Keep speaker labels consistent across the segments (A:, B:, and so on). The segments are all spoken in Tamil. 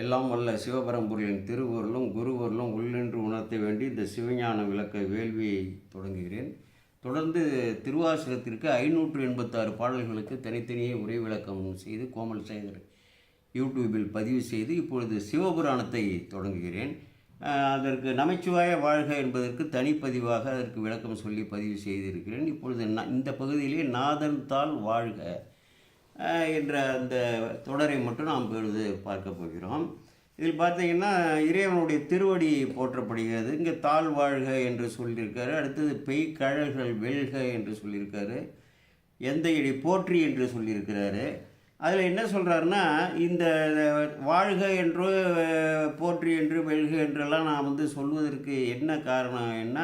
A: எல்லாம் வல்ல சிவபரம்பொருளின் திருவருளும் குருவருளும் உள்ளென்று உணர்த்த வேண்டி இந்த சிவஞான விளக்க வேள்வியை தொடங்குகிறேன். தொடர்ந்து திருவாசகத்திற்கு ஐநூற்று எண்பத்தாறு பாடல்களுக்கு தனித்தனியே உரை விளக்கம் செய்து கோமல் சேகர் யூடியூபில் பதிவு செய்து இப்பொழுது சிவபுராணத்தை தொடங்குகிறேன். அதற்கு நமச்சிவாய வாழ்க என்பதற்கு தனிப்பதிவாக அதற்கு விளக்கம் சொல்லி பதிவு செய்திருக்கிறேன். இப்பொழுது இந்த பகுதியிலே நாதன் தாள் வாழ்க. என்ற அந்த தொடரை மட்டும் நாம் இப்பொழுது பார்க்க போகிறோம். இதில் பார்த்தீங்கன்னா இறைவனுடைய திருவடி போற்றப்படுகிறது. இங்கே தாழ் வாழ்க என்று சொல்லியிருக்காரு. அடுத்தது பெய் கழல்கள் வெல்க என்று சொல்லியிருக்காரு. எந்த இடி போற்றி என்று சொல்லியிருக்கிறாரு. அதில் என்ன சொல்கிறாருன்னா இந்த வாழ்க என்று போற்றி என்று வெல்க என்றெல்லாம் நான் வந்து சொல்வதற்கு என்ன காரணம் என்ன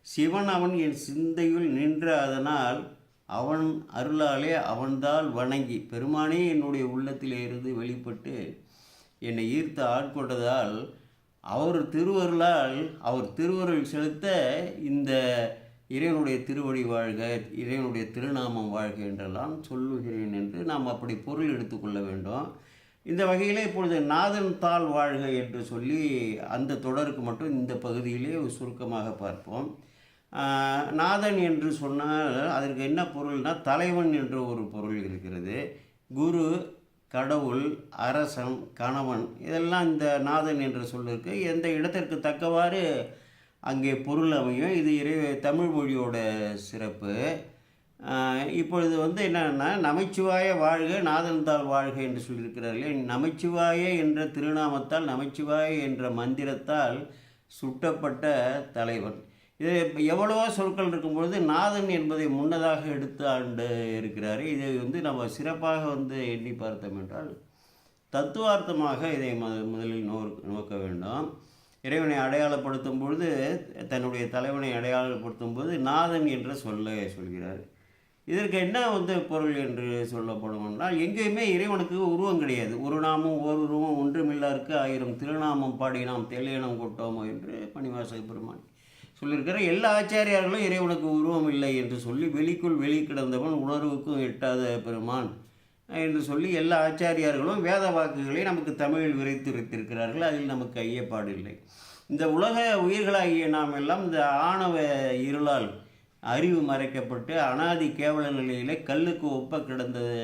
A: சிவன் அவன் என் சிந்தையுள் நின்ற அதனால் அவன் அருளாலே அவன்தால் வணங்கி பெருமானே என்னுடைய உள்ளத்திலே இருந்து வெளிப்பட்டு என்னை ஈர்த்து ஆட்கொண்டதால் அவர் திருவருளால் அவர் திருவருள் செலுத்த இந்த இறைவனுடைய திருவடி வாழ்க இறைவனுடைய திருநாமம் வாழ்க என்றெல்லாம் சொல்லுகிறேன் என்று நாம் அப்படி பொருள் எடுத்துக்கொள்ள வேண்டும். இந்த வகையில் இப்பொழுது நாதன் தாள் வாழ்க என்று சொல்லி அந்த தொடருக்கு மட்டும் இந்த பகுதியிலே சுருக்கமாக பார்ப்போம். நாதன் என்று சொன்னால் அதற்கு என்ன பொருள்னா தலைவன் என்ற ஒரு பொருள் இருக்கிறது. குரு கடவுள் அரசன் கணவன் இதெல்லாம் இந்த நாதன் என்ற சொல்லிருக்கு எந்த இடத்திற்கு தக்கவாறு அங்கே பொருள் அமையும்? இது இறை தமிழ் மொழியோட சிறப்பு. இப்பொழுது வந்து என்னென்னா நமச்சிவாய வாழ்க நாதன்தால் வாழ்க என்று சொல்லியிருக்கிறார்களே நமச்சிவாய என்ற திருநாமத்தால் நமச்சிவாய என்ற மந்திரத்தால் சுட்டப்பட்ட தலைவன். இது எவ்வளவோ சொற்கள் இருக்கும்பொழுது நாதன் என்பதை முன்னதாக எடுத்து ஆண்டு இருக்கிறார். இதை வந்து நம்ம சிறப்பாக வந்து எண்ணி பார்த்தோம் என்றால் தத்துவார்த்தமாக இதை முதலில் நோ நோக்க வேண்டும். இறைவனை அடையாளப்படுத்தும் பொழுது தன்னுடைய தலைவனை அடையாளப்படுத்தும் போது நாதன் என்ற சொல்ல சொல்கிறார். இதற்கு என்ன வந்து பொருள் என்று சொல்லப்படும் என்றால் எங்கேயுமே இறைவனுக்கு உருவம் கிடையாது. ஒரு நாமம் ஒரு உருவம் ஒன்றுமில்லாருக்கு ஆயிரம் திருநாமம் பாடி நாம் தெளியனம் கொட்டோமோ என்று பணிவாசக பெருமான் சொல்லியிருக்கிற எல்லா ஆச்சாரியார்களும் இறைவனுக்கு உருவம் இல்லை என்று சொல்லி வெளிக்குள் வெளி கிடந்தவன் உணர்வுக்கும் எட்டாத பெருமான் என்று சொல்லி எல்லா ஆச்சாரியார்களும் வேத வாக்குகளை நமக்கு தமிழில் விரைத்து வைத்திருக்கிறார்கள். அதில் நமக்கு ஐயப்பாடு இல்லை. இந்த உலக உயிர்களாகிய நாம் எல்லாம் இந்த ஆணவ இருளால் அறிவு மறைக்கப்பட்டு அனாதி கேவல நிலையிலே கல்லுக்கு ஒப்ப கிடந்ததை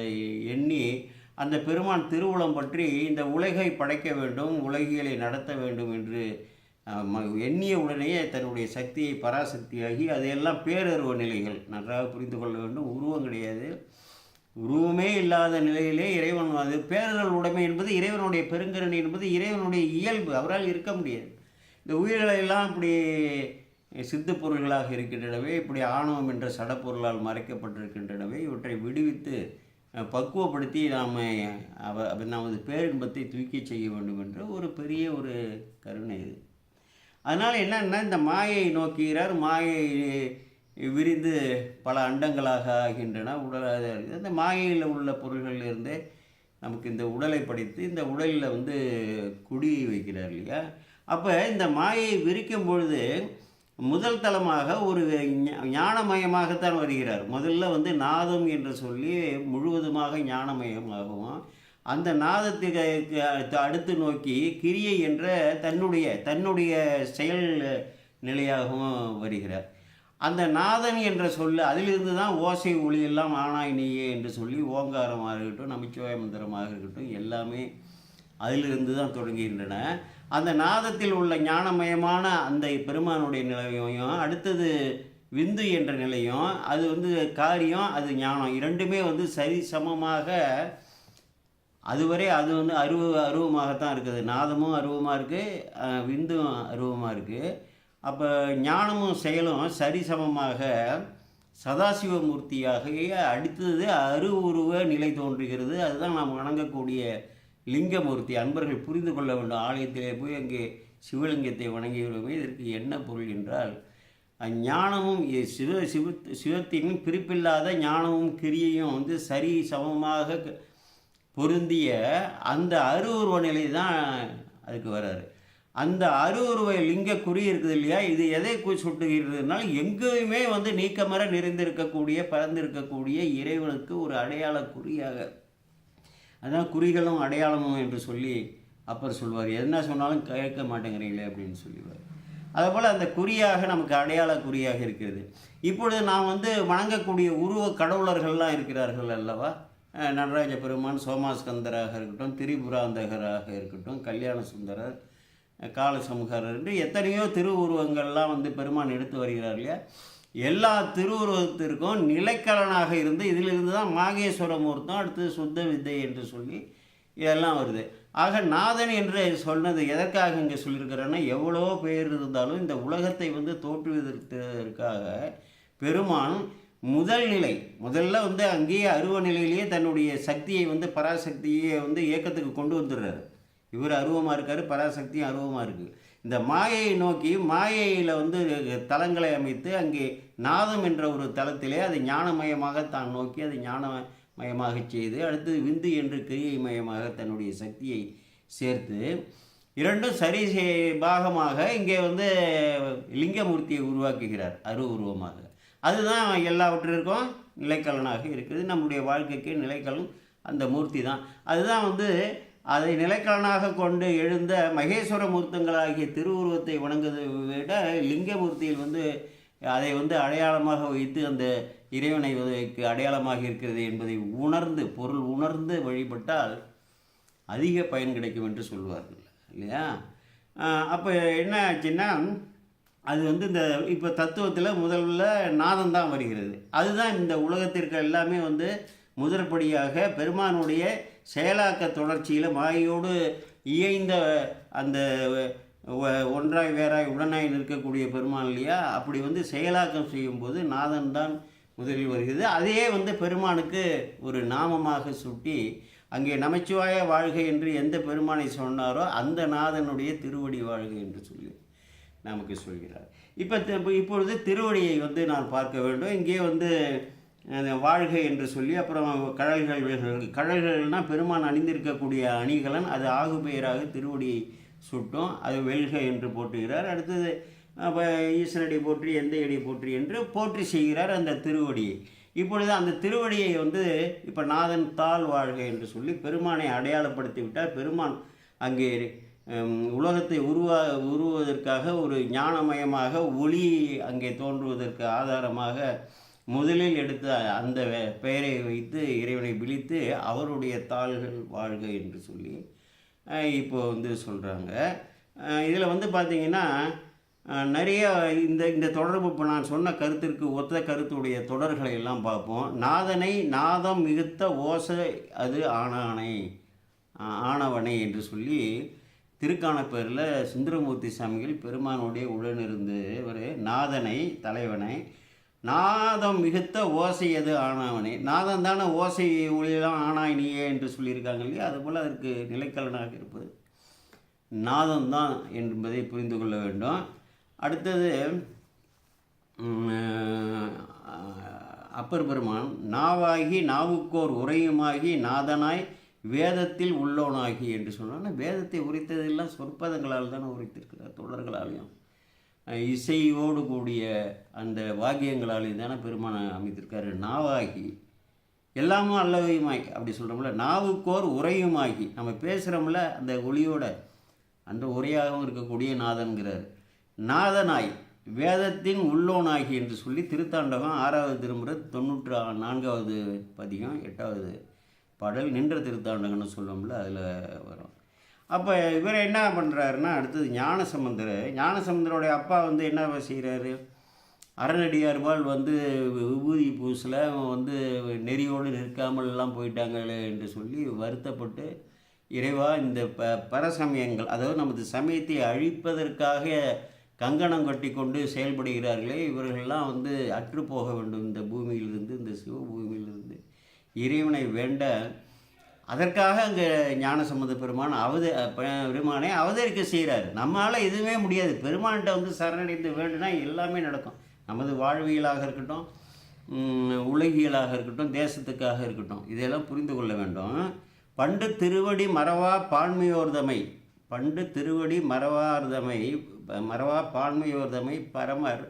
A: எண்ணி அந்த பெருமான் திருவுளம் பற்றி இந்த உலகை படைக்க வேண்டும் உலகியலை நடத்த வேண்டும் என்று எண்ணிய உடனேயே தன்னுடைய சக்தியை பராசக்தியாகி அதையெல்லாம் பேரருவ நிலைகள் நன்றாக புரிந்து கொள்ள வேண்டும். உருவம் கிடையாது. உருவமே இல்லாத நிலையிலே இறைவன் அது பேரர்கள் உடைமை என்பது இறைவனுடைய பெருங்கரணி என்பது இறைவனுடைய இயல்பு. அவரால் இருக்க முடியாது. இந்த உயிர்களெல்லாம் இப்படி சித்து பொருள்களாக இருக்கின்றனவே இப்படி ஆணவம் என்ற சடப்பொருளால் மறைக்கப்பட்டிருக்கின்றனவே இவற்றை விடுவித்து பக்குவப்படுத்தி நாம் அவ அவ- நமது பேரின்பத்தை தூக்கி செய்ய வேண்டும் என்ற ஒரு பெரிய ஒரு கருணை இது. அதனால் என்னன்னா இந்த மாயை நோக்குகிறார். மாயை விரிந்து பல அண்டங்களாக ஆகின்றன. உடலாக இந்த மாயையில் உள்ள பொருள்களிலிருந்து நமக்கு இந்த உடலை படைத்து இந்த உடலில் வந்து குடி வைக்கிறார் இல்லையா? அப்போ இந்த மாயை விரிக்கும் பொழுது முதல் தளமாக ஒரு ஞானமயமாகத்தான் வருகிறார். முதல்ல வந்து நாதம் என்று சொல்லி முழுவதுமாக ஞானமயமாகவும் அந்த நாதத்துக்கு அடுத்து நோக்கி கிரியை என்ற தன்னுடைய தன்னுடைய செயல் நிலையாகவும் வருகிறார். அந்த நாதன் என்ற சொல்லு அதிலிருந்து தான் ஓசை ஒளியெல்லாம் ஆனாய் நீயே என்று சொல்லி ஓங்காரமாக இருக்கட்டும் நமச்சிவாய மந்திரமாக இருக்கட்டும் எல்லாமே அதிலிருந்து தான் தொடங்குகின்றன. அந்த நாதத்தில் உள்ள ஞானமயமான அந்த பெருமானுடைய நிலையையும் அடுத்தது விந்து என்ற நிலையும் அது வந்து காரியம் அது ஞானம். இரண்டுமே வந்து சரி சமமாக அதுவரை அது வந்து அருவ அருவமாகத்தான் இருக்குது. நாதமும் அருவமாக இருக்குது விந்தும் அருவமாக இருக்குது அப்போ ஞானமும் செயலும் சரிசமமாக சதாசிவமூர்த்தியாக அடுத்தது அருவுருவ நிலை தோன்றுகிறது. அதுதான் நாம் வணங்கக்கூடிய லிங்கமூர்த்தி அன்பர்கள் புரிந்து கொள்ள வேண்டும். ஆலயத்திலே போய் அங்கே சிவலிங்கத்தை வணங்குகிறோமே இதற்கு என்ன பொருள் என்றால் ஞானமும் சிவ சிவ சிவத்தின் பிரிப்பில்லாத ஞானமும் கிரியையும் வந்து சரி சமமாக பொருந்திய அந்த அருவுருவ நிலை தான் அதுக்கு வர்றாரு அந்த அருவுருவ லிங்க குறி இருக்குது இல்லையா? இது எதை கு- எங்கேயுமே வந்து நீக்கமர நிறைந்திருக்கக்கூடிய பறந்திருக்கக்கூடிய இறைவனுக்கு ஒரு அடையாள குறியாக. அதான் குறிகளும் அடையாளமும் என்று சொல்லி அப்பர் சொல்வார். என்ன சொன்னாலும் கேட்க மாட்டேங்கிறீங்களே அப்படின்னு சொல்லுவார் அதுபோல் அந்த குறியாக நமக்கு அடையாள குறியாக இருக்கிறது. இப்பொழுது நாம் வந்து வணங்கக்கூடிய உருவ கடவுளர்கள்லாம் இருக்கிறார்கள் அல்லவா? நடராஜ பெருமான் சோமாஸ்கந்தராக இருக்கட்டும் திரிபுராந்தகராக இருக்கட்டும் கல்யாண சுந்தரர் காலசமுகரர் என்று எத்தனையோ திருவுருவங்கள்லாம் வந்து பெருமான் எடுத்து வருகிறார் இல்லையா? எல்லா திருவுருவத்திற்கும் நிலைக்கலனாக இருந்து இதிலிருந்து தான் மாகேஸ்வர மூர்த்தம் அடுத்து சுத்த வித்தை என்று சொல்லி இதெல்லாம் வருது. ஆக நாதன் என்று சொன்னது எதற்காக இங்கே சொல்லியிருக்கிறேன்னா எவ்வளோ பேர் இருந்தாலும் இந்த உலகத்தை வந்து தோற்றுவதற்காக பெருமான் முதல் நிலை. முதல்ல வந்து அங்கேயே அருவ நிலையிலேயே தன்னுடைய சக்தியை வந்து பராசக்தியை வந்து இயக்கத்துக்கு கொண்டு வந்துடுறாரு. இவர் அருவமாக இருக்கார் பராசக்தியும் அருவமாக இருக்குது இந்த மாயையை நோக்கி மாயையில் வந்து தலங்களை அமைத்து அங்கே நாதம் என்ற ஒரு தலத்திலே அது ஞானமயமாக தான் நோக்கி அதை ஞானமயமாக செய்து அடுத்து விந்து என்று கிரியை மயமாக தன்னுடைய சக்தியை சேர்த்து இரண்டும் சரி பாகமாக இங்கே வந்து லிங்கமூர்த்தியை உருவாக்குகிறார் அரு உருவமாக. அதுதான் எல்லாவற்றிற்கும் நிலைக்கலனாக இருக்குது. நம்முடைய வாழ்க்கைக்கு நிலைக்கலன் அந்த மூர்த்தி தான். அதுதான் வந்து அதை நிலைக்கலனாக கொண்டு எழுந்த மகேஸ்வர மூர்த்தங்களாகிய திருவுருவத்தை வணங்குவதை விட லிங்கமூர்த்தியில் வந்து அதை வந்து அடையாளமாக வைத்து அந்த இறைவனை அடையாளமாக இருக்கிறது என்பதை உணர்ந்து பொருள் உணர்ந்து வழிபட்டால் அதிக பயன் கிடைக்கும் என்று சொல்வார்கள் இல்லையா? அப்போ என்ன ஆச்சுன்னா அது வந்து இந்த இப்போ தத்துவத்தில் முதல்ல நாதம் தான் வருகிறது. அதுதான் இந்த உலகத்திற்கு எல்லாமே வந்து முதற்படியாக பெருமானுடைய செயலாக்க தொடர்ச்சியில் மாயோடு இயைந்த அந்த ஒன்றாய் வேறாய் உடனாய் நிற்கக்கூடிய பெருமான் இல்லையா? அப்படி வந்து செயலாக்கம் செய்யும்போது நாதன் தான் முதலில் வருகிறது. அதையே வந்து பெருமானுக்கு ஒரு நாமமாக சுட்டி அங்கே நமச்சிவாய வாழ்க என்று எந்த பெருமானை சொன்னாரோ அந்த நாதனுடைய திருவடி வாழ்க என்று சொல்லி நமக்கு சொல்கிறார். இப்போ இப்பொழுது திருவடியை வந்து நான் பார்க்க வேண்டும். இங்கே வந்து அந்த வாழ்க என்று சொல்லி அப்புறம் கழல்கள் விழுகிறது. கழல்கள்னால் பெருமான் அணிந்திருக்கக்கூடிய அணிகலன். அது ஆகு பெயராக திருவடியை சுட்டும். அது வெல்க என்று போட்டுகிறார் அடுத்தது அப்போ ஈஸ்வரடி போற்றி எந்த அடி போற்றி என்று போற்றி செய்கிறார் அந்த திருவடியை இப்பொழுது அந்த திருவடியை வந்து இப்போ நாதன் தாழ் வாழ்க என்று சொல்லி பெருமானை அடையாளப்படுத்தி விட்டார். பெருமான் அங்கே உலகத்தை உருவா உருவதற்காக ஒரு ஞானமயமாக ஒளி அங்கே தோன்றுவதற்கு ஆதாரமாக முதலில் எடுத்த அந்த பெயரை வைத்து இறைவனை விழித்து அவருடைய தாள்கள் வாழ்க என்று சொல்லி இப்போ வந்து சொல்கிறாங்க இதில் வந்து பார்த்திங்கன்னா நிறைய இந்த இந்த தொடர்பு இப்போ நான் சொன்ன கருத்திற்கு ஒத்த கருத்துடைய தொடர்களை எல்லாம் பார்ப்போம். நாதனை நாதம் மிகுத்த ஓசை அது ஆனானை ஆனவனை என்று சொல்லி திருக்கானப்பேரில் சுந்தரமூர்த்தி சாமிகள் பெருமானுடைய உடனிருந்து ஒரு நாதனை தலைவனை. நாதம் மிகுத்த ஓசை எது ஆனவனே? நாதம் தானே ஓசை ஒளியெல்லாம் ஆனாய் நீயே என்று சொல்லியிருக்காங்க இல்லையா? அதுபோல் அதற்கு நிலைக்கலனாக இருப்பது. நாதம் தான் என்பதை புரிந்து கொள்ள வேண்டும். அடுத்தது அப்பர் பெருமான் நாவாகி நாவுக்கோர் உரையுமாகி நாதனாய் வேதத்தில் உள்ளோனாகி என்று சொன்னால் வேதத்தை உரைத்ததெல்லாம் சொற்பதங்களால் தானே உரித்திருக்கிறார் தொடர்களாலையும். இசையோடு கூடிய அந்த வாக்கியங்களாலையும் தானே பெருமானை அமைத்திருக்காரு. நாவாகி எல்லாமும் அல்லவையுமாகி அப்படி சொல்கிறோம்ல நாவுக்கோர் உரையுமாகி நம்ம பேசுகிறோம்ல அந்த ஒளியோட அந்த உரையாகவும் இருக்கக்கூடிய நாதன்கிறார். நாதனாய் வேதத்தின் உள்ளோனாகி என்று சொல்லி திருத்தாண்டகம் ஆறாவது திருமுறை தொண்ணூற்று நான்காவது பதிகம் எட்டாவது பாடல் நின்ற திருத்தாண்டகம்னு சொல்லுவோம்ல அதில் வரும். அப்போ இவர் என்ன பண்ணுறாருன்னா அடுத்தது ஞானசம்பந்தர். ஞானசம்பந்தருடைய அப்பா வந்து என்ன செய்கிறாரு அறநடியார்பால் வந்து விபூதி பூசில் வந்து நெறியோடு நிற்காமல்லாம் போயிட்டாங்களே என்று சொல்லி வருத்தப்பட்டு இறைவா இந்த ப பரசமயங்கள் அதாவது நமது சமயத்தை அழிப்பதற்காக கங்கணம் கட்டி கொண்டு செயல்படுகிறார்களே இவர்கள்லாம் வந்து அற்றுப்போக வேண்டும் இந்த பூமியில் இறைவனை வேண்ட அதற்காக அங்கே ஞானசம்பந்த பெருமான் அவத பெருமானை அவதரிக்க செய்கிறார். நம்மளால் எதுவுமே முடியாது. பெருமான்கிட்ட வந்து சரணடைந்து வேண்டுனா எல்லாமே நடக்கும். நமது வாழ்வியலாக இருக்கட்டும் உலகியலாக இருக்கட்டும் தேசத்துக்காக இருக்கட்டும் இதெல்லாம் புரிந்து கொள்ள வேண்டும். பண்டு திருவடி மறவா பான்மையோர்தமை. பண்டு திருவடி மறவார்தமை மறவா பான்மையோர்தமை பரமர்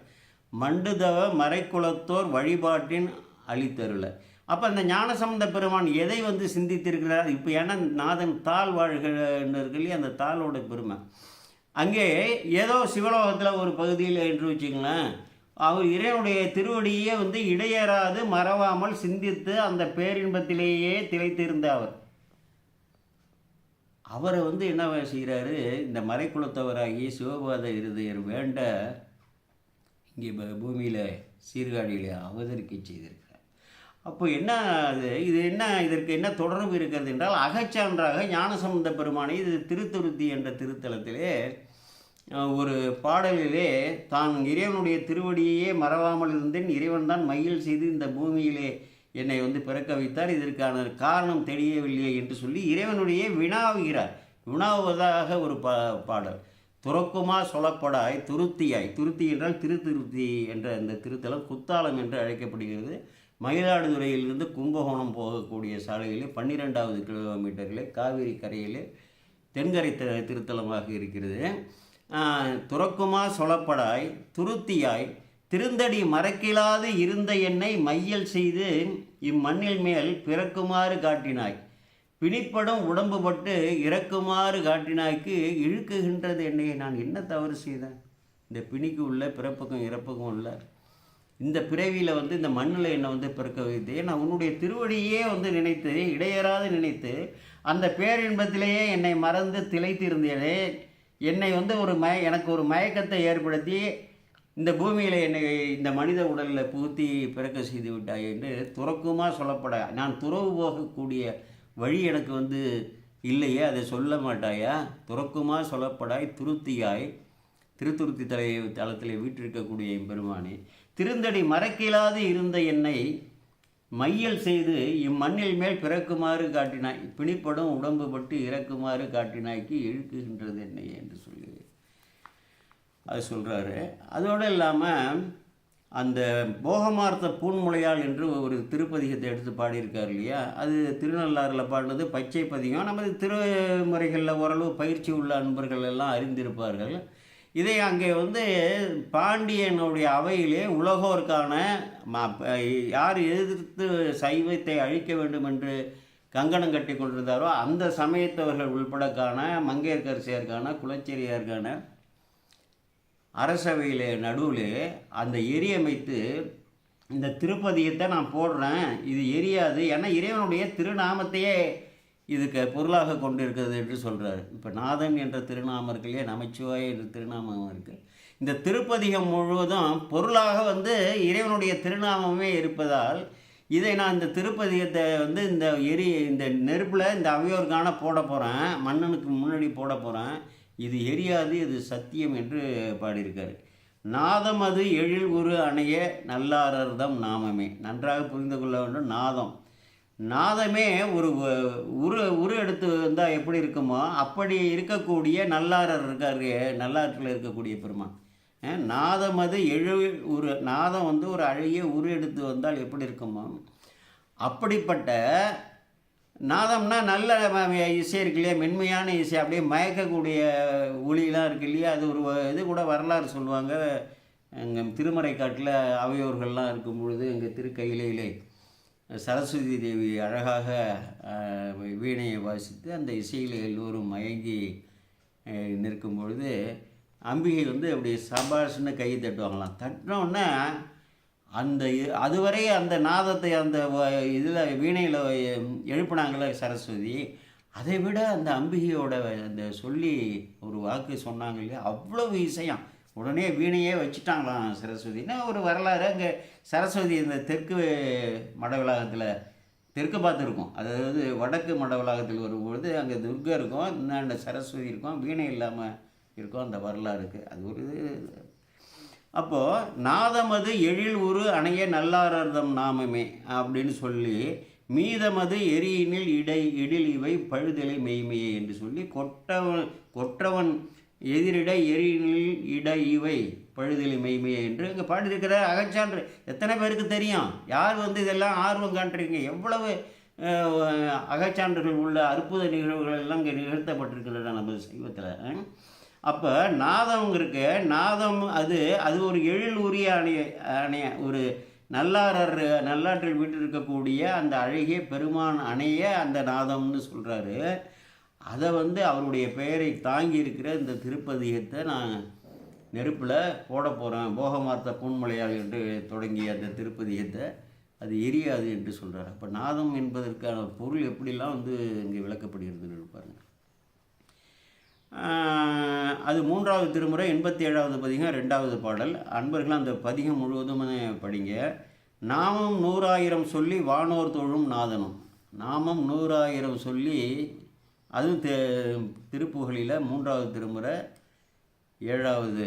A: மண்டுதவ மறைக்குலத்தோர் வழிபாட்டின் அளித்தருளை அப்போ அந்த ஞானசம்பந்த பெருமான் எதை வந்து சிந்தித்திருக்கிறார்? இப்போ ஏன்னா நாதன் தாள் வாழ்கிறன்னு இருக்கு இல்லையா? அந்த தாளோட பெருமை. அங்கே ஏதோ சிவலோகத்தில் ஒரு பகுதியில் என்று வச்சுங்களேன் அவர் இறைவனுடைய திருவடியே வந்து இடையேறாது மறவாமல் சிந்தித்து அந்த பேரின்பத்திலேயே திளைத்திருந்த அவர் அவரை வந்து என்ன செய்கிறாரு இந்த மறைக்குளத்தவராகி சிவபாத இருதயர் வேண்ட இங்கே பூமியில் சீர்காழியில் அவதரிக்க செய்திருக்கிறார். அப்போ என்ன அது? இது என்ன இதற்கு என்ன தொடர்பு இருக்கிறது என்றால் அகச்சான்றாக ஞானசம்பந்த பெருமானை இது திருத்துருத்தி என்ற திருத்தலத்திலே ஒரு பாடலிலே தான் இறைவனுடைய திருவடியையே மறவாமல் இருந்தேன் இறைவன் தான் மயில் செய்து இந்த பூமியிலே என்னை வந்து பிறக்க வைத்தார் இதற்கான காரணம் தெரியவில்லையே என்று சொல்லி இறைவனுடைய வினாவுகிறார். வினாவுவதாக ஒரு பா பாடல். துறக்குமா சொல்லப்படாய் துருத்தியாய். துருத்தி என்றால் திருத்திருத்தி என்ற அந்த திருத்தலம் குத்தாலம் என்று அழைக்கப்படுகிறது. மயிலாடுதுறையிலிருந்து கும்பகோணம் போகக்கூடிய சாலையிலே பன்னிரெண்டாவது கிலோமீட்டரிலே காவிரி கரையிலே தென்கரை த திருத்தலமாக இருக்கிறது. துறக்குமா சொலப்படாய் துருத்தியாய் திருந்தடி மறக்கிலாது இருந்த என்னை மையல் செய்து இம்மண்ணில் மேல் பிறக்குமாறு காட்டினாய். பிணிப்படும் உடம்பு பட்டு இறக்குமாறு காட்டினாய்க்கு இழுக்குகின்றது என்னையை. நான் என்ன தவறு செய்தேன்? இந்த பிணிக்கு உள்ள பிறப்புக்கும் இறப்புக்கும் உள்ள இந்த பிறவியில் வந்து இந்த மண்ணில் என்னை வந்து பிறக்க வைத்து நான் உன்னுடைய திருவடியே வந்து நினைத்து இடையறாது நினைத்து அந்த பேரின்பத்திலேயே என்னை மறந்து திளைத்திருந்தேனே. என்னை வந்து ஒரு மய எனக்கு ஒரு மயக்கத்தை ஏற்படுத்தி இந்த பூமியில் என்னை இந்த மனித உடலில் புகுத்தி பிறக்க செய்து விட்டாய் என்று துறக்குமா சொல்லப்பட நான் துறவு போகக்கூடிய வழி எனக்கு வந்து இல்லையே அதை சொல்ல மாட்டாயா? துறக்குமா சொல்லப்படாய் துருத்தியாய். திருத்துருத்தி தலை தளத்திலே வீற்றிருக்கக்கூடிய எம்பெருமானே திருந்தடி மறக்கிலாது இருந்த என்னை மையல் செய்து இம்மண்ணில் மேல் பிறக்குமாறு காட்டினாய் பிணிப்படும் உடம்பு பட்டு இறக்குமாறு காட்டினாய்க்கு இழுக்குகின்றது என்னை என்று சொல்லி அது சொல்கிறாரு அதோடு இல்லாமல் அந்த போகமார்த்த பூன்முளையாள் என்று ஒரு திருப்பதிகத்தை எடுத்து பாடியிருக்கார் இல்லையா? அது திருநள்ளாறில் பாடினது பச்சை பதிகம் நமது திருமுறைகளில் ஓரளவு பயிற்சி உள்ள அன்பர்கள் எல்லாம் அறிந்திருப்பார்கள். இதை அங்கே வந்து பாண்டியனுடைய அவையிலே உலகோருக்கான ம- யார் எதிர்த்து சைவத்தை அழிக்க வேண்டும் என்று கங்கணம் கட்டி கொண்டிருந்தாரோ அந்த சமயத்தவர்கள் உள்படக்கான மங்கையர்கரசியாருக்கான குலச்சேரியாருக்கான அரசவையில் நடுவில் அந்த எரி அமைத்து இந்த திருப்பதியத்தை நான் போடுறேன். இது எரியாது. ஏன்னா இறைவனுடைய திருநாமத்தையே இதுக்கு பொருளாக கொண்டு இருக்கிறது என்று சொல்கிறார் இப்போ நாதன் என்ற திருநாமம் இருக்கு இல்லையா என்ற திருநாமம் இருக்குது இந்த திருப்பதிகம் முழுவதும் பொருளாக வந்து இறைவனுடைய திருநாமமே இருப்பதால் இதை நான் இந்த திருப்பதிகத்தை வந்து இந்த எரி இந்த நெருப்பில் இந்த அவையோருக்கான போட போகிறேன் மன்னனுக்கு முன்னாடி போட போகிறேன் இது எரியாது இது சத்தியம் என்று பாடியிருக்காரு. நாதம் அது எழில் உரு அணைய நல்லாரர்தம் நாமமே. நன்றாக புரிந்து கொள்ள வேண்டும். நாதம். நாதமே ஒரு உரு உரு எடுத்து வந்தால் எப்படி இருக்குமோ அப்படி இருக்கக்கூடிய நல்லாரர் இருக்காரு நல்லாற்றில் இருக்கக்கூடிய பெருமான். நாதம் அது எழு உரு நாதம் வந்து ஒரு அழகிய உரு எடுத்து வந்தால் எப்படி இருக்குமோ அப்படிப்பட்ட நாதம்னா நல்ல இசை இருக்கு இல்லையா மென்மையான இசை அப்படியே மயக்கக்கூடிய ஒளியெலாம் இருக்கு இல்லையா அது ஒரு இது கூட வரலாறு சொல்லுவாங்க. எங்கள் திருமறை காட்டில் அவையோர்கள்லாம் இருக்கும் பொழுது எங்கள் திருக்கையிலே சரஸ்வதி தேவி அழகாக வீணையை வாசித்து அந்த இசையில் எல்லோரும் மயங்கி நிற்கும் பொழுது அம்பிகை வந்து அப்படி சபாஷ்னு கை தட்டுவாங்களாம். தட்டினோடனே அந்த அதுவரை அந்த நாதத்தை அந்த இதில் வீணையில் எழுப்புனாங்களே சரஸ்வதி. அதை விட அந்த அம்பிகையோட அந்த சொல்லி ஒரு வாக்கு சொன்னாங்க இல்லையா? அவ்வளவு இசையாம். உடனே வீணையே வச்சுட்டாங்களாம் சரஸ்வதினா ஒரு வரலாறு? அங்கே சரஸ்வதி இந்த தெற்கு மடவிலாகத்தில் தெற்கு பார்த்து இருக்கும் அதாவது வடக்கு மடவிலாகத்தில் வரும்பொழுது அங்கே துர்கா இருக்கும் இந்தாண்ட சரஸ்வதி இருக்கும் வீணை இல்லாமல் இருக்கும் அந்த வரலாறு இருக்குது அது ஒரு அப்போது நாதமது எழில் உரு அணைய நல்லாரதம் நாமமே அப்படின்னு சொல்லி மீதமது எரியினில் இடை இடில் இவை பழுதலை மெய்மையே என்று சொல்லி கொட்டவன் கொற்றவன் எதிரிட எரியினில் இட இவை பழுதலை மெய்மையே என்று இங்கே பாடியிருக்கிற அகச்சான்று எத்தனை பேருக்கு தெரியும்? யார் வந்து இதெல்லாம் ஆர்வம் காட்டுறீங்க எவ்வளவு அகச்சான்றுகள் உள்ள அற்புத நிகழ்வுகள் எல்லாம் இங்கே நிகழ்த்தப்பட்டிருக்கின்றன நமது சைவத்தில் அப்போ நாதம் இருக்கு. நாதம் அது அது ஒரு எழில் உரிய அணைய அணைய ஒரு நல்லாரர் நல்லாற்றில் வீட்டிருக்கக்கூடிய அந்த அழகிய பெருமான் அணைய அந்த நாதம்னு சொல்கிறாரு அதை வந்து அவருடைய பெயரை தாங்கி இருக்கிற இந்த திருப்பதிகத்தை நான் நெருப்பில் போட போகிறேன் போகமார்த்த பூன்மலையால் என்று தொடங்கிய அந்த திருப்பதிகத்தை அது எரியாது என்று சொல்கிறார் அப்போ நாதம் என்பதற்கான பொருள் எப்படிலாம் வந்து இங்கே விளக்கப்படுகிறதுன்னு பாருங்க. அது மூன்றாவது திருமுறை எண்பத்தி ஏழாவது பதிகம் ரெண்டாவது பாடல். அன்பர்கள் அந்த பதிகம் முழுவதும் படிங்க. நாமம் நூறாயிரம் சொல்லி வானோர் தொழும் நாதனும். நாமம் நூறாயிரம் சொல்லி அதுவும் தெ திருப்புகழில் மூன்றாவது திருமுறை ஏழாவது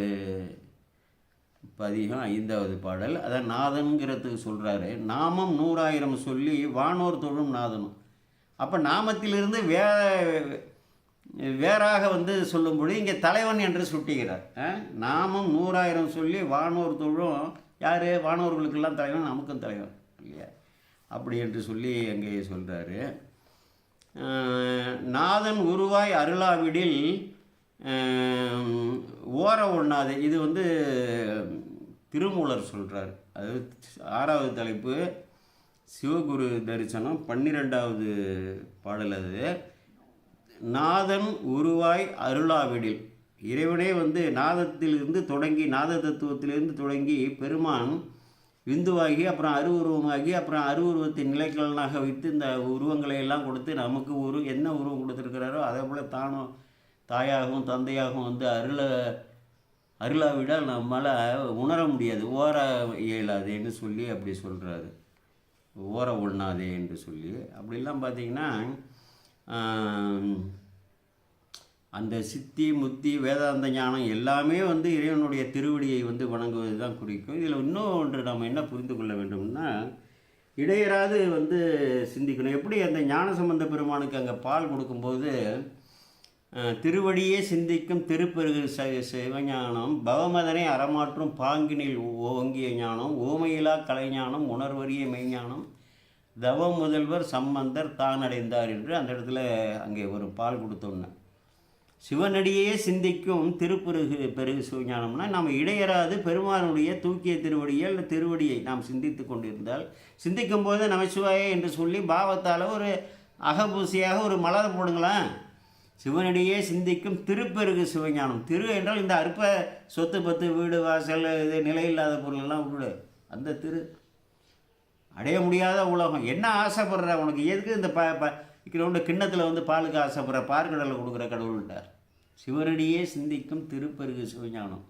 A: பதிகம் ஐந்தாவது பாடல். அதான் நாதன்கிறதுக்கு சொல்கிறாரு நாமம் நூறாயிரம் சொல்லி வானோர் தொழும் நாதனும். அப்போ நாமத்திலிருந்து வே வேறாக வந்து சொல்லும்பொழுது இங்கே தலைவன் என்று சுட்டுகிறார். நாமும் நாமம் நூறாயிரம் சொல்லி வானோர் தொழும். யார்? வானோர்களுக்கெல்லாம் தலைவன் நமக்கும் தலைவன் இல்லையா? அப்படி என்று சொல்லி அங்கே சொல்கிறாரு நாதன் உருவாய் அருளாவிடில் ஓர ஒண்ணாது. இது வந்து திருமூலர் சொல்கிறார் அது ஆறாவது தலைப்பு சிவகுரு தரிசனம் பன்னிரெண்டாவது பாடல் அது. நாதன் உருவாய் அருளாவிடில். இறைவனே வந்து நாதத்திலிருந்து தொடங்கி நாத தத்துவத்திலிருந்து தொடங்கி பெருமான் விந்துவாகி அப்புறம் அருவுருவமாகி அப்புறம் அருவுருவத்தின் நிலைக்கலனாக வைத்து இந்த உருவங்களை எல்லாம் கொடுத்து நமக்கு ஒரு என்ன உருவம் கொடுத்துருக்கிறாரோ அதே போல் தானும் தாயாகவும் தந்தையாகவும் வந்து அருள அருளாவிட நம்மளால் உணர முடியாது. ஓர இயலாதேன்னு சொல்லி அப்படி சொல்கிறாரு ஓர ஒண்ணாதே என்று சொல்லி. அப்படிலாம் பார்த்தீங்கன்னா அந்த சித்தி முத்தி வேதாந்த ஞானம் எல்லாமே வந்து இறைவனுடைய திருவடியை வந்து வணங்குவது தான் குறிக்கும். இதில் இன்னும் ஒன்று நம்ம என்ன புரிந்து கொள்ள வேண்டும்னா இடையராது வந்து சிந்திக்கணும். எப்படி அந்த ஞான சம்பந்த பெருமானுக்கு அங்கே பால் கொடுக்கும்போது திருவடியே சிந்திக்கும் திருப்பெருகு சிவஞானம் பவமதனை அறமாற்றும் பாங்கினில் ஓங்கிய ஞானம் ஓமையிலா கலைஞானம் உணர்வறிய மெய்ஞானம் தவ முதல்வர் சம்பந்தர் தான் அடைந்தார் என்று அந்த இடத்துல அங்கே ஒரு பால் கொடுத்தோன்னு சிவனடியே சிந்திக்கும் திருப்பெருகு பெருகு சிவஞானம்னா நாம் இடையராது பெருமானுடைய தூக்கிய திருவடியை இல்லை திருவடியை நாம் சிந்தித்து கொண்டிருந்தால் சிந்திக்கும் போது நமச்சிவாயே என்று சொல்லி பாவத்தால் ஒரு அகபூசியாக ஒரு மலர் போடுங்களேன். சிவனடியே சிந்திக்கும் திருப்பெருகு சிவஞானம். திரு என்றால் இந்த அற்ப சொத்து பத்து வீடு வாசல் இது நிலையில்லாத பொருளெல்லாம் விடு. அந்த திரு. அடைய முடியாத உலகம். என்ன ஆசைப்படுற? உனக்கு எதுக்கு இந்த ப ப இக்கிரோண்டு கிண்ணத்தில் வந்து பாலுக்கு ஆசைப்படுற பார்க்கடலை கொடுக்குற கடவுள்கிட்டார் சிவனடியே சிந்திக்கும் திருப்பெருகு சிவஞானம்.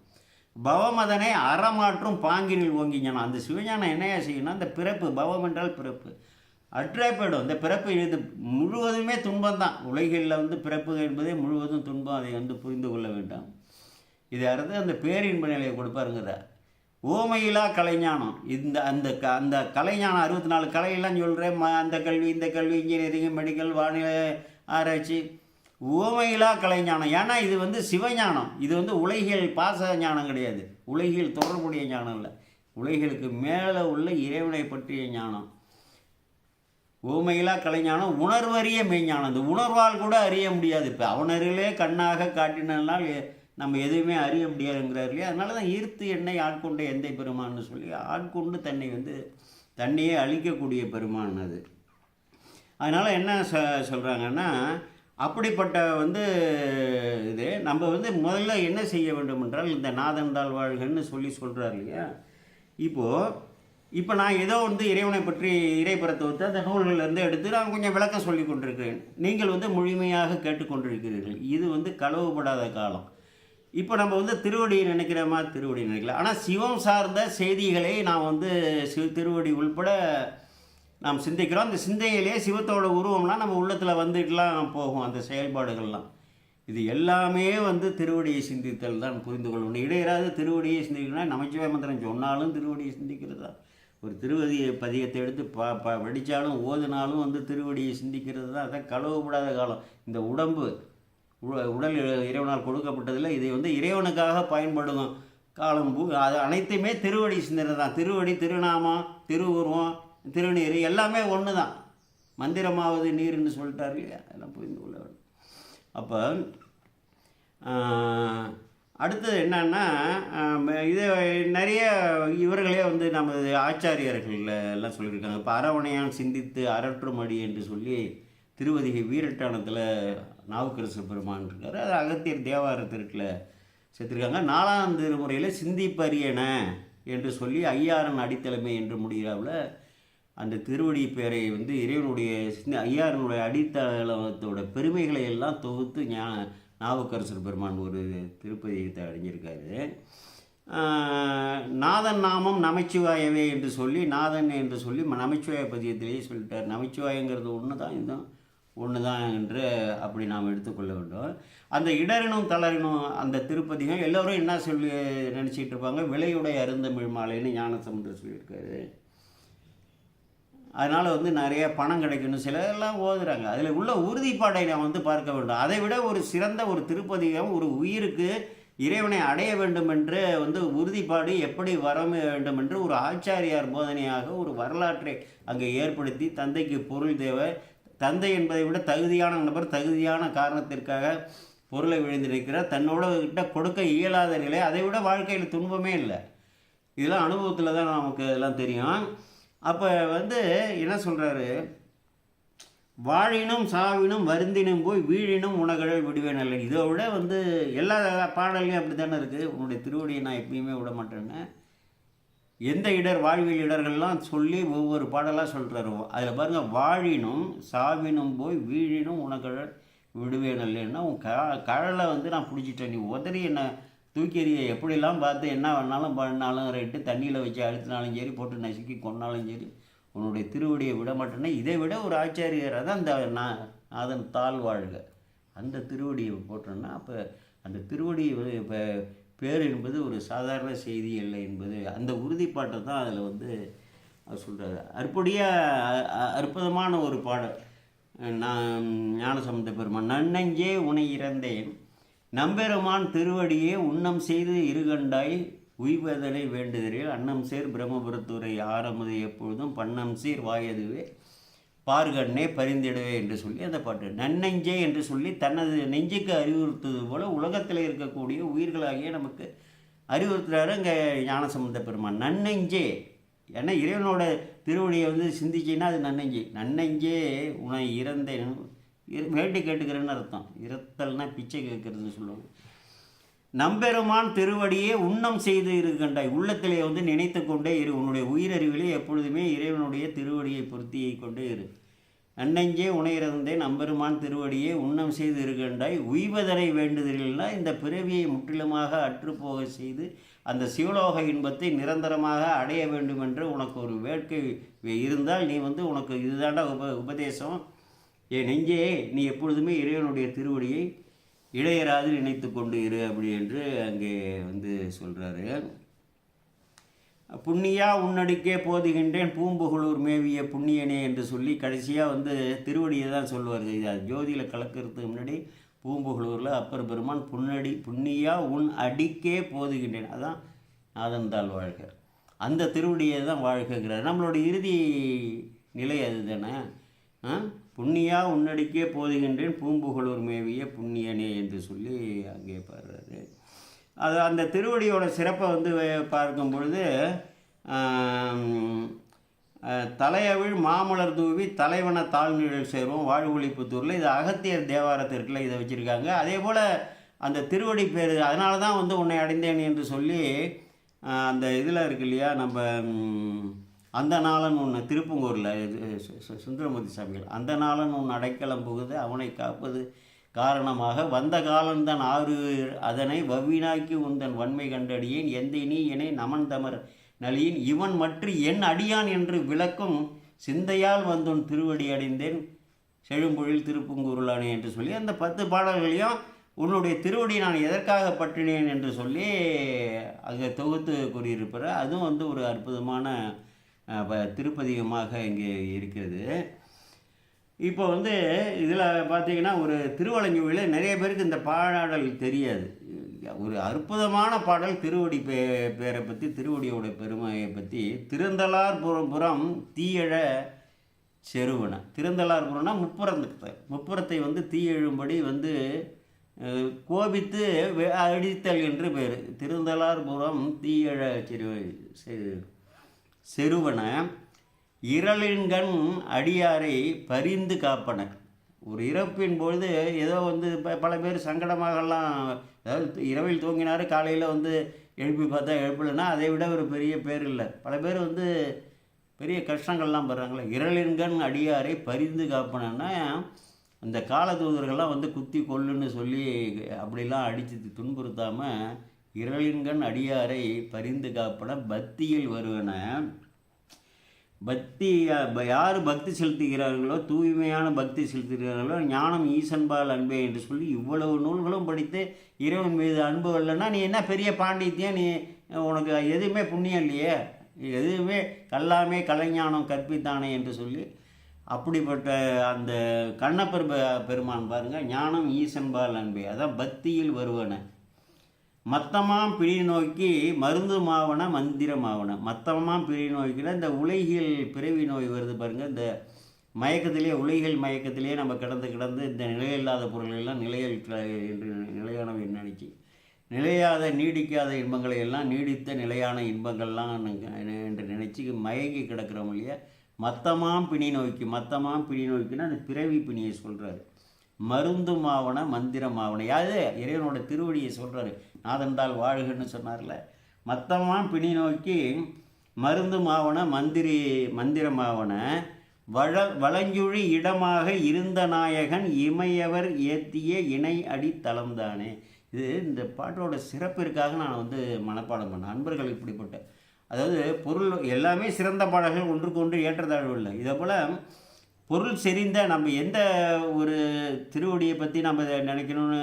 A: பவமதனை அறமாற்றும் பாங்கினில் ஓங்கி ஞானம். அந்த சிவஞானம் என்னையா செய்யணும் அந்த பிறப்பு பவம் என்றால் பிறப்பு. அற்றே போயிடும். இந்த பிறப்பு இது முழுவதுமே துன்பம் தான். உலகில் வந்து பிறப்பு என்பதே முழுவதும் துன்பம். அதை வந்து புரிந்து கொள்ள வேண்டாம். இது அறுத்து அந்த பேரின்ப நிலையை கொடுப்பாருங்கிறார். ஓமையிலா கலைஞானம். இந்த அந்த க அந்த கலைஞானம் அறுபத்தி நாலு கலையெல்லாம் சொல்கிறேன் ம அந்த கல்வி இந்த கல்வி இன்ஜினியரிங் மெடிக்கல் வானிலை ஆராய்ச்சி. ஓமையிலா கலைஞானம். ஏன்னா இது வந்து சிவஞானம். இது வந்து உலகியல் பாச ஞானம் கிடையாது. உலகியல் தொடர்புடைய ஞானம் இல்லை. உலகியலுக்கு மேலே உள்ள இறைவனை பற்றிய ஞானம். ஓமையிலா கலைஞானம் உணர்வறிய மெய்ஞானம். இந்த உணர்வால் கூட அறிய முடியாது. இப்போ அவனரிலே கண்ணாக காட்டினால் நம்ம எதுவுமே அறிய முடியாதுங்கிறார் இல்லையா? அதனால தான் ஈர்த்து என்னை ஆட்கொண்ட எந்தை பெருமான்னு சொல்லி ஆட்கொண்டு தன்னை வந்து தன்னையே அழிக்கக்கூடிய பெருமான் அது. அதனால் என்ன சொ சொல்கிறாங்கன்னா அப்படிப்பட்ட வந்து இது நம்ம வந்து முதல்ல என்ன செய்ய வேண்டும் என்றால் இந்த தாழ் வாழ்கன்னு சொல்லி சொல்கிறார் இல்லையா? இப்போது இப்போ நான் ஏதோ வந்து இறைவனை பற்றி இறைப்பரத்துவத்தை அந்த நூல்களிலிருந்து எடுத்து நான் கொஞ்சம் விளக்கம் சொல்லி கொண்டிருக்கிறேன். நீங்கள் வந்து முழுமையாக கேட்டுக்கொண்டிருக்கிறீர்கள். இது வந்து களவுபடாத காலம். இப்போ நம்ம வந்து திருவடியை நினைக்கிறோமா? திருவடி நினைக்கல. ஆனால் சிவம் சார்ந்த செய்திகளை நாம் வந்து சிவ திருவடி உள்பட நாம் சிந்திக்கிறோம். அந்த சிந்தையிலே சிவத்தோட உருவம்லாம் நம்ம உள்ளத்தில் வந்துட்டுலாம் போகும் அந்த செயல்பாடுகள்லாம். இது எல்லாமே வந்து திருவடியை சிந்தித்தல் தான் புரிந்து கொள்ளணும் இடையராது திருவடியை சிந்திக்கணும்னா நமச்சிவாய மந்திரம் சொன்னாலும் திருவடியை சிந்திக்கிறது? தான் ஒரு திருவதியை பதியத்தை எடுத்து ப ப படித்தாலும் ஓதுனாலும் வந்து திருவடியை சிந்திக்கிறது தான் அதான் கழுவப்படாத காலம். இந்த உடம்பு உடல் இ- இறைவனால் கொடுக்கப்பட்டதில் இதை வந்து இறைவனுக்காக பயன்படும் காலம் பூ அது அனைத்துமே திருவடி சிந்தனை தான். திருவடி திருநாமம் திருவுருவம் திருநீர் எல்லாமே ஒன்று தான். மந்திரமாவது நீர்னு சொல்லிட்டாரு இல்லையா? அதெல்லாம் புரிந்து கொள்ள வேண்டும். அப்போ அடுத்தது என்னன்னா இது நிறைய இவர்களே வந்து நமது ஆச்சாரியர்கள் எல்லாம் சொல்லியிருக்காங்க. இப்போ அரவணையான் சிந்தித்து அரற்றுமடி என்று சொல்லி திருவதிகை வீரட்டானத்தில் நாவுக்கரசு பெருமான் இருக்கார். அது அகத்தியர் தேவாரத்திற்குல சேர்த்துருக்காங்க நாலாம் திருமுறையில் சிந்திப்பரியன என்று சொல்லி ஐயாரன் அடித்தலைமை என்று முடிகிறாவில் அந்த திருவடி பேரை வந்து இறைவனுடைய சிந்த- ஐயாரனுடைய அடித்தளத்தோட பெருமைகளை எல்லாம் தொகுத்து ஞா நாவுக்கரசர் பெருமான் ஒரு திருப்பதியத்தை அடைஞ்சிருக்காரு. நாதன் நாமம் நமச்சிவாயவே என்று சொல்லி நாதன் என்று சொல்லி ம- நமச்சிவாய பதியத்திலேயே சொல்லிட்டார். நமச்சிவாயங்கிறது ஒன்று தான் இதுதான். ஒன்று தான் என்று அப்படி நாம் எடுத்துக்கொள்ள வேண்டும். அந்த இடரினும் தளரினும் அந்த திருப்பதிகம் எல்லோரும் என்ன சொல்லி நினச்சிட்டு இருப்பாங்க? விலையுடைய அருந்தமிழ் மாலைன்னு ஞானசமுத்திரம் சொல்லியிருக்காரு. அதனால் வந்து நிறைய பணம் கிடைக்கணும் சிலரெல்லாம் ஓதுறாங்க. அதில் உள்ள உறுதிப்பாடை நாம் வந்து பார்க்க வேண்டும். அதை விட ஒரு சிறந்த ஒரு திருப்பதிகம் ஒரு உயிருக்கு இறைவனை அடைய வேண்டும் என்று வந்து உறுதிப்பாடு எப்படி வர வேண்டும் என்று ஒரு ஆச்சாரியார் போதனையாக ஒரு வரலாற்றை அங்கே ஏற்படுத்தி தந்தைக்கு பொருள் தேவை தந்தை என்பதை விட தகுதியான நபர் தகுதியான காரணத்திற்காக பொருளை விழுந்திருக்கிறார். தன்னோட கிட்ட கொடுக்க இயலாத நிலை அதை விட வாழ்க்கையில் துன்பமே இல்லை. இதெல்லாம் அனுபவத்தில் தான் நமக்கு இதெல்லாம் தெரியும். அப்போ வந்து என்ன சொல்கிறாரு வாழினும் சாவினும் வருந்தினும் போய் வீழினும் உணகழல் விடுவேன் இல்லை இதை விட வந்து எல்லா பாடல்லையும் அப்படி தானே இருக்குது உன்னுடைய திருவடியை நான் எப்பயுமே விட மாட்டேன்னு எந்த இடர் வாழ்வியல் இடர்கள்லாம் சொல்லி ஒவ்வொரு பாடலாக சொல்கிறாரு அதில் பாருங்கள் வாழினும் சாவினும் போய் வீழினும் உனக்கு விடுவேன் இல்லைன்னா உன் க கழலை வந்து நான் பிடிச்சிட்டேன். நீ உதறி என்னை தூக்கி எறிய எப்படிலாம் பார்த்து என்ன வேணாலும் பண்ணாலும் ரைட்டு தண்ணியில் வச்சு அழுத்தினாலும் சரி போட்டு நசுக்கி கொண்டாலும் சரி உன்னுடைய திருவடியை விட மாட்டேன்னா இதை விட ஒரு ஆச்சாரியர் தான் அந்த நான் அதன் தாழ் வாழ்க அந்த திருவடியை போட்டோன்னா அப்போ அந்த திருவடியை இப்போ பேர் என்பது ஒரு சாதாரண செய்தி இல்லை என்பது அந்த உறுதிப்பாட்டை தான் அதில் வந்து அவர் சொல்கிறாரு அற்புடைய அற்புதமான ஒரு பாடல். நான் ஞானசம்பந்த பெருமான் நன்னஞ்சே உனை இறந்தேன் நம்பெருமான் திருவடியே உண்ணம் செய்து இருகண்டாய் உய்வதனை வேண்டுதலில் அன்னம் சேர் பிரம்மபுரத்துறை ஆரமுது எப்பொழுதும் பன்னம் சீர் வாயதுவே பார்கண்ணே பரிந்திடவே என்று சொல்லி அந்த பாட்டு நன்னெஞ்சே என்று சொல்லி தனது நெஞ்சுக்கு அறிவுறுத்துவது போல உலகத்தில் இருக்கக்கூடிய உயிர்களாகிய நமக்கு அறிவுறுத்துறாரு இங்கே ஞானசம்பந்த பெருமான். நன்னெஞ்சே ஏன்னா இறைவனோட திருவடியை வந்து சிந்திச்சின்னா அது நன்னெஞ்சு. நன்னெஞ்சே உன்னை இறந்தேன் இரு- வேண்டி கேட்டுக்கிறேன்னு அர்த்தம். இறத்தல்னா பிச்சை கேட்கறதுன்னு சொல்லுவாங்க. நம்பெருமான் திருவடியே உண்ணம் செய்து இருக்கின்றாய். உள்ளத்திலே வந்து நினைத்து கொண்டே இரு. உன்னுடைய உயிரறிவிலே எப்பொழுதுமே இறைவனுடைய திருவடியை பொருத்தியை கொண்டே இரு. அன்னஞ்சே உணையிறந்தே நம்பெருமான் திருவடியே உண்ணம் செய்து இருக்கின்றாய். உய்வதனை வேண்டுதலில்னா இந்த பிறவியை முற்றிலுமாக அற்றுப்போக செய்து அந்த சிவலோக இன்பத்தை நிரந்தரமாக அடைய வேண்டும் என்று உனக்கு ஒரு வேட்கை இருந்தால் நீ வந்து உனக்கு இதுதாண்டா உப உபதேசம். என் நெஞ்சே நீ எப்பொழுதுமே இறைவனுடைய திருவடியை இடையராது நினைத்து கொண்டு இரு அப்படி என்று அங்கே வந்து சொல்கிறாரு புண்ணியா உன்னடிக்கே போதுகின்றேன் பூம்புகழூர் மேவிய புண்ணியனே என்று சொல்லி கடைசியாக வந்து திருவடியை தான் சொல்லுவார் செய்தார். ஜோதியில் கலக்கிறதுக்கு முன்னாடி பூம்புகழூரில் அப்பர் பெருமான் புன்னடி புண்ணியா உன் அடிக்கே போதுகின்றேன். அதான் நாதந்தாள் வாழ்க. அந்த திருவடியை தான் வாழ்க்கைங்கிறார் நம்மளோட இறுதி நிலை அது தானே புண்ணியா உன்னடிக்கே போதுகின்றேன் பூம்புகழூர் மேவிய புண்ணியனே என்று சொல்லி அங்கே பாடுறாரு. அது அந்த திருவடியோட சிறப்பை வந்து பார்க்கும் பொழுது தலையவிழ் மாமலர் தூவி தலைவன தாழ்நிழல் சேரும் வாழ்வொழிப்புத்தூரில். இது அகத்தியர் தேவாரத்திற்குள்ள இதை வச்சுருக்காங்க. அதே போல் அந்த திருவடி பேர் அதனால தான் வந்து உன்னை அடைந்தேன் என்று சொல்லி அந்த இதில் இருக்கு இல்லையா நம்ம அந்த நாளன் ஒன்று திருப்பங்கூரில் சுந்தரமூர்த்தி சாமிகள் அந்த நாளன் உன் அடைக்கலம் புகுது அவனை காப்பது காரணமாக வந்த காலந்தான் ஆறு அதனை வவ்வினாக்கி உந்தன் வன்மை கண்டடியேன். எந்தை நீ இணை நமன் தமர் நலியின்? இவன் மற்ற என் அடியான் என்று விளக்கும் சிந்தையால் வந்துன் திருவடி அடைந்தேன். செழும்பொழில் திருப்புங்கூருளானே என்று சொல்லி அந்த பத்து பாடல்களையும் உன்னுடைய திருவடி நான் எதற்காக பற்றினேன் என்று சொல்லி அங்கே தொகுத்து கூறியிருப்பார். அதுவும் வந்து ஒரு அற்புதமான திருப்பதிகமாக இங்கே இருக்கிறது. இப்போ வந்து இதில் பார்த்தீங்கன்னா ஒரு திருவலங்குவியில் நிறைய பேருக்கு இந்த பாடல் தெரியாது. ஒரு அற்புதமான பாடல் திருவடி பே பேரை பற்றி திருவடியோட பெருமையை பற்றி திருந்தலார் புறம் புறம் தீயழ செருவன. திருந்தலார் புறம்னா முப்புறத்தை முப்புறத்தை வந்து தீயெழும்படி வந்து கோபித்து அடித்தல் என்று பேர். திருந்தலார்புரம் தீயழ செரு செ- செருவன இரளின்கண் அடியாரை பரிந்து காப்பன. ஒரு இறப்பின் பொழுது ஏதோ வந்து பல பேர் சங்கடமாகலாம் அதாவது இரவில் தூங்கினார் காலையில் வந்து எழுப்பி பார்த்தா எழுப்பலைன்னா அதை விட ஒரு பெரிய பேர் இல்லை. பல பேர் வந்து பெரிய கஷ்டங்கள்லாம் படுறாங்களே. இரளின்கண் அடியாரை பரிந்து காப்பனன்னா அந்த காலதூதர்கள்லாம் வந்து குத்தி கொல்லுன்னு சொல்லி அப்படிலாம் அடித்து துன்புறுத்தாமல் இரளின்கண் அடியாரை பரிந்து காப்பன பக்தியில் வருவன. பக்தி யார் பக்தி செலுத்துகிறார்களோ தூய்மையான பக்தி செலுத்துகிறார்களோ ஞானம் ஈசன்பால் அன்பே என்று சொல்லி இவ்வளவு நூல்களும் படித்து இறைவன் மீது அன்பு இல்லைன்னா நீ என்ன பெரிய பாண்டித்யம்? நீ உனக்கு எதுவுமே புண்ணியம் இல்லையே. எதுவுமே கல்லாமே கலைஞானம் கற்பித்தானே என்று சொல்லி அப்படிப்பட்ட அந்த கண்ணப்பெரு பெருமான் பாருங்கள் ஞானம் ஈசன்பால் அன்பே. அதான் பக்தியில் வருவன. மத்தமாம் பிழி நோக்கி மருந்து மாவன மந்திரமாவன மத்தமாம் பிழி நோய்க்கிற இந்த உலகியல் பிறவி நோய் வருது பாருங்கள் இந்த மயக்கத்திலே உலகியல் மயக்கத்திலே நம்ம கிடந்து கிடந்து இந்த நிலையில்லாத பொருளெல்லாம் எல்லாம் நிலையல் என்று நிலையானவை நினைச்சு. நிலையாத நீடிக்காத இன்பங்களை எல்லாம் நீடித்த நிலையான இன்பங்கள்லாம் என்று நினச்சி மயங்கி கிடக்கிறோம் இல்லையா? மத்தமாம் பிணி நோய்க்கு மத்தமாம் பிணி நோய்க்குன்னா அந்த பிறவி பிணியை சொல்கிறாரு மருந்துமாவன மந்திரமாவன யாது இறைவனோட திருவடியை சொல்கிறாரு நாதந்தால் வாழ்கன்னு சொன்னார்ல. மத்தமாம் பிணி நோக்கி மருந்துமாவன மந்திரி மந்திரமாவன வள வளஞ்சுழி இடமாக இருந்த நாயகன் இமையவர் ஏத்திய இணை அடி தளம்தானே. இது இந்த பாட்டோட சிறப்பிற்காக நான் வந்து மனப்பாடம் பண்ணேன். நண்பர்கள் இப்படிப்பட்ட அதாவது பொருள் எல்லாமே சிறந்த பாடல்கள் ஒன்றுக்கு ஒன்று ஏற்றத்தாழ்வு இல்லை. இதே போல் பொருள் செறிந்த நம்ம எந்த ஒரு திருவடியை பற்றி நம்ம நினைக்கணும்னு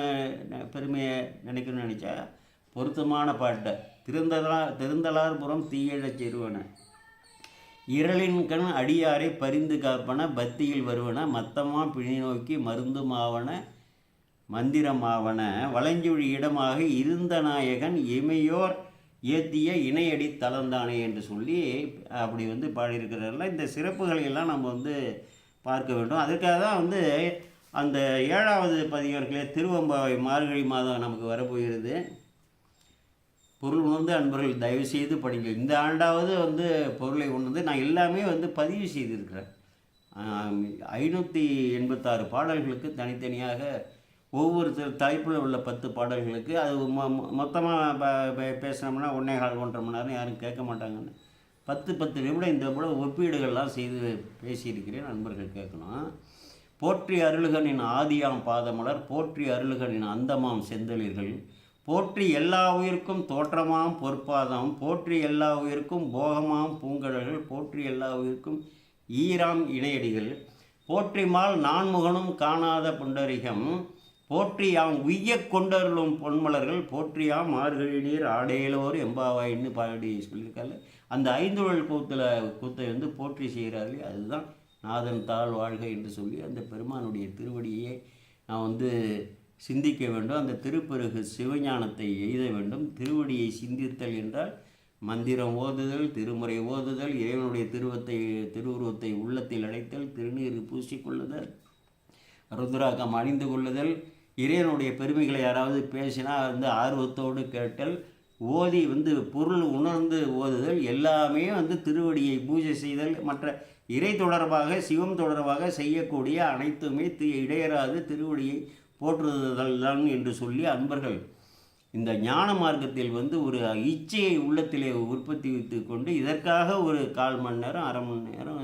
A: பெருமையை நினைக்கணும்னு நினச்சா பொருத்தமான பாட்டை திருந்தலா திருந்தலார்புறம் தீயழச் செருவன இரளின் கண் அடியாரை பரிந்து காப்பன பக்தியில் வருவன மத்தமா பிணி நோக்கி மருந்துமாவன மந்திரமாவன. வளைஞ்சொழி இடமாக இருந்த நாயகன் இமையோர் ஏத்திய இணையடி தளந்தானே என்று சொல்லி அப்படி வந்து பாடியிருக்கிறார்கள் இந்த சிறப்புகளை எல்லாம் நம்ம வந்து பார்க்க வேண்டும். அதற்காக தான் வந்து அந்த ஏழாவது பதிவர்களே திருவம்பாவை மார்கழி மாதம் நமக்கு வரப்போகிறது. பொருள் உணர்ந்து அன்பர்கள் தயவு செய்து படிங்க இந்த ஆண்டாவது வந்து பொருளை உணர்ந்து நான் எல்லாமே வந்து பதிவு செய்திருக்கிறேன். ஐநூற்றி எண்பத்தாறு பாடல்களுக்கு தனித்தனியாக ஒவ்வொருத்தர் தலைப்பில் உள்ள பத்து பாடல்களுக்கு அது மொ மொத்தமாக பேசினோம்னா ஒன்றே கால் ஒன்றரை மணி நேரம் யாரும் கேட்க மாட்டாங்கன்னு. பத்து பத்து நிமிடம் இந்த போல ஒப்பீடுகள்லாம் செய்து பேசியிருக்கிறேன் நண்பர்கள் கேட்கணும் போற்றி அருளுகனின் ஆதியாம் பாதமலர் போற்றி அருளுகனின் அந்தமாம் செந்தளிர்கள் போற்றி எல்லா உயிருக்கும் தோற்றமாம் பொற்பாதம் போற்றி எல்லா உயிருக்கும் போகமாம் பூங்கடல்கள் போற்றி எல்லா உயிருக்கும் ஈராம் இணையடிகள் போற்றிமால் நான்முகனும் காணாத புண்டரிகம் போற்றியாம் உய்ய கொண்டருளும் பொன்மலர்கள் போற்றியாம் மார்கழி நீர் ஆடேலோர் எம்பாவாயின்னு பாடி சொல்லியிருக்காரு. அந்த ஐந்துழல் கூத்தில் கூத்தை வந்து போற்றி செய்கிறார்களே அதுதான் நாதன் தாழ் வாழ்க என்று சொல்லி அந்த பெருமானுடைய திருவடியை நான் வந்து சிந்திக்க வேண்டும். அந்த திருப்பெருகு சிவஞானத்தை எய்த வேண்டும். திருவடியை சிந்தித்தல் என்றால் மந்திரம் ஓதுதல் திருமுறை ஓதுதல் இறைவனுடைய திருவத்தை திருவுருவத்தை உள்ளத்தில் அடைத்தல் திருநீர் பூசிக்கொள்ளுதல் ருத்ராக்கம் அணிந்து கொள்ளுதல் இறைவனுடைய பெருமைகளை யாராவது பேசினா வந்து ஆர்வத்தோடு கேட்டல் ஓதி வந்து பொருள் உணர்ந்து ஓதுதல் எல்லாமே வந்து திருவடியை பூஜை செய்தல் மற்ற இறை தொடர்பாக சிவம் தொடர்பாக செய்யக்கூடிய அனைத்துமே தி இடையராது திருவடியை போற்றுதல் தான் என்று சொல்லி அன்பர்கள் இந்த ஞான மார்க்கத்தில் வந்து ஒரு இச்சையை உள்ளத்திலே உற்பத்தி வைத்து கொண்டு இதற்காக ஒரு கால் மணி நேரம் அரை மணி நேரம்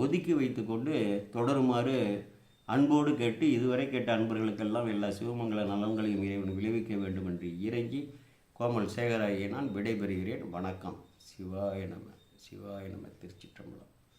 A: ஒதுக்கி வைத்துக்கொண்டு தொடருமாறு அன்போடு கேட்டு இதுவரை கேட்ட அன்பர்களுக்கெல்லாம் எல்லா சிவமங்கல நலன்களையும் இறைவன் விளைவிக்க வேண்டும் என்று இறங்கி கோமல் சேகராகிய நான் விடைபெறுகிறேன். வணக்கம். சிவாய நம சிவாய நம திருச்சிற்றம்பலம்.